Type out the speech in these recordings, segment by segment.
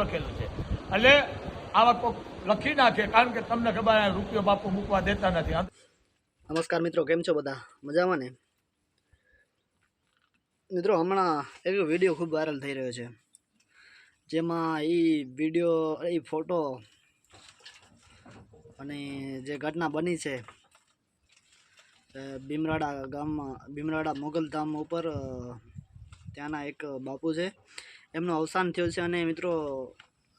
લખેલું છે. એટલે આવા કોઈક લખી નાખે કારણ કે તમને ખબર રૂપિયો બાપુ મૂકવા દેતા નથી. નમસ્કાર મિત્રો, કેમ છો બધા? મજામાં ને? મિત્રો, હમણાં એક વીડિયો ખૂબ વાયરલ થઈ રહ્યો છે. જેમાં એ વીડિયો એ ફોટો અને જે ઘટના બની છે ભીમરાડા ગામમાં, ભીમરાડા મોગલધામ ઉપર ત્યાંના એક બાપુ છે. એમનું અવસાન થયું છે અને મિત્રો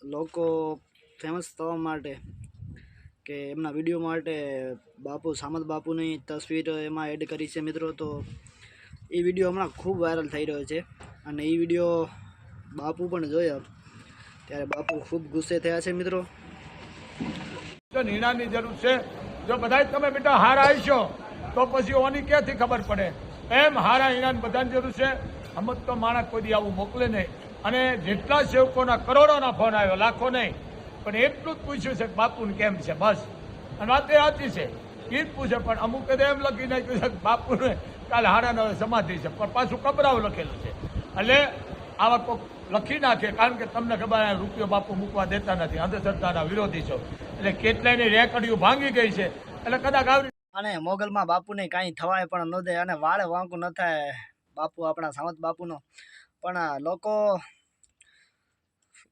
લોકો ફેમસ થવા માટે કે એમના વીડિયો માટે બાપુ, સામત બાપુની તસવીર એમાં એડ કરી છે મિત્રો. તો એ વીડિયો હમણાં ખૂબ વાયરલ થઈ રહ્યો છે અને એ વીડિયો બાપુ પણ જોયો. ત્યારે બાપુ ખૂબ ગુસ્સે થયા છે મિત્રો. નિર્ણયની જરૂર છે, જો બધા તમે બેટા હારા આવીશો તો પછી ઓની ક્યાંથી ખબર પડે? એમ હારા ઈનાન બધાની જરૂર છે. અમત તો માણસ કોઈ આવું મોકલે નહીં. અને જેટલા સેવકોના કરોડોના ફોન આવ્યો, લાખો નહીં. પણ એટલું જ પૂછ્યું છે કે બાપુને કેમ છે, બસ. અને વાત એ સાચી છે, એ જ પૂછે, પણ અમુક એમ લખી નાખ્યું છે બાપુને કાલે હારાનો સમાધિ છે, પણ પાછું કબરાવ લખેલું છે. એટલે આવા કોઈક લખી નાખે, કારણ કે તમને ખબર રૂપિયો બાપુ મૂકવા દેતા નથી, અંધશ્રદ્ધાના વિરોધી છો. એટલે કેટલાયની રેકડીઓ ભાંગી ગઈ છે. એટલે કદાચ આવી અને મોગલમાં બાપુને કાંઈ થવાય પણ ન દે અને વાળે વાંકું ન થાય. બાપુ, આપણા સામત બાપુનો. પણ લોકો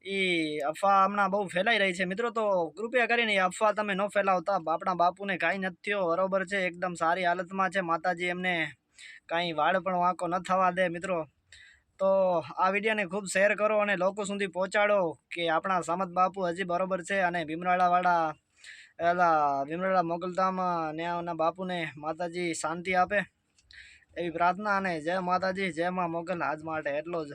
એ અફવા હમણાં બહુ ફેલાઈ રહી છે. મિત્રો, તો કૃપયા કરીને એ અફવા તમે ન ફેલાવતા. આપણા બાપુને કાંઈ નથી થયો. બરોબર છે, એકદમ સારી હાલતમાં છે. માતાજી એમને કાંઈ વાળ પણ વાંકો ન થવા દે, મિત્રો. તો આ વિડીયોને ખૂબ શેર કરો અને લોકો સુધી પહોંચાડો કે આપણા સામત બાપુ હજી બરોબર છે અને ભીમરાળાવાળા, એલા ભીમરાળા મોગલધામ ન્યાના બાપુને માતાજી શાંતિ આપે. એવી પ્રાર્થના અને જય માતાજી જય મા મોગલ આજ માટે એટલો જ.